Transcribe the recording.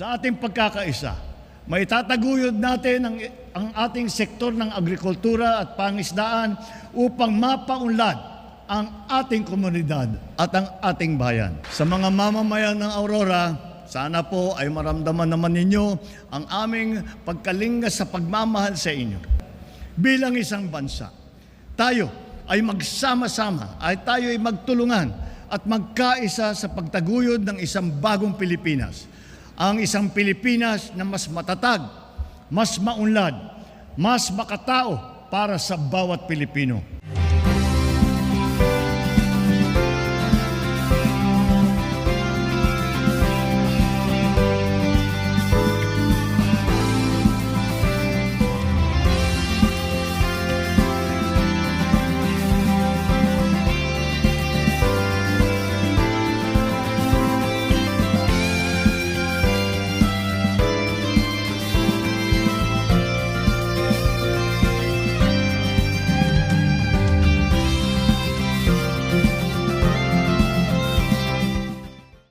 sa ating pagkakaisa, may tataguyod natin ang, ang ating sektor ng agrikultura at pangisdaan upang mapaunlad ang ating komunidad at ang ating bayan. Sa mga mamamayan ng Aurora, sana po ay maramdaman naman ninyo ang aming pagkalinga sa pagmamahal sa inyo. Bilang isang bansa, tayo ay magsama-sama, ay tayo ay magtulungan at magkaisa sa pagtaguyod ng isang bagong Pilipinas. Ang isang Pilipinas na mas matatag, mas maunlad, mas makatao para sa bawat Pilipino.